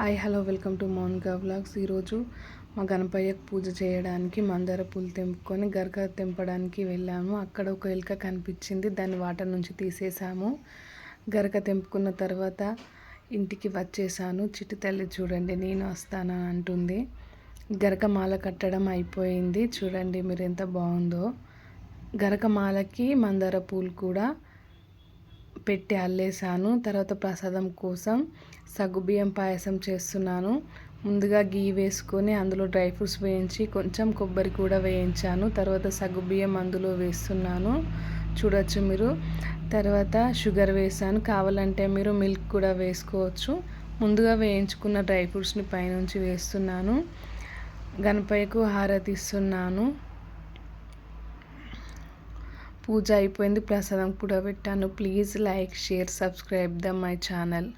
Hi hello welcome to Mounika vlogs. ఈరోజు మా గణపయ్యకు పూజ చేయడానికి మందార పూలు తెంపుకొని గరక తెంపడానికి వెళ్ళాము. అక్కడ ఒక ఎలుక కనిపించింది దాన్ని వాటర్ నుంచి తీసేసాము. గరక తెంపుకున్న తర్వాత ఇంటికి వచ్చేసాను. చిట్టి తల్లి చూడండి నేను వస్తాను అంటుంది. గరక మాల కట్టడం అయిపోయింది. చూడండి మీరు ఎంత బాగుందో. గరక మాలకి మందార పూలు కూడా పెట్టి అల్లేసాను తర్వాత ప్రసాదం కోసం సగ్గుబియ్యం పాయసం చేస్తున్నాను. ముందుగా గీ వేసుకొని అందులో డ్రై ఫ్రూట్స్ వేయించి కొంచెం కొబ్బరి కూడా వేయించాను. తర్వాత సగ్గుబియ్యం అందులో వేస్తున్నాను. చూడొచ్చు మీరు. తర్వాత షుగర్ వేసాను కావాలంటే మీరు మిల్క్ కూడా వేసుకోవచ్చు. ముందుగా వేయించుకున్న డ్రై ఫ్రూట్స్ని పైనుంచి వేస్తున్నాను. గణపయ్యకు హారతి ఇస్తున్నాను. పూజ అయిపోయింది. ప్రసాదం కూడా పెట్టాను. Please like share subscribe the my channel.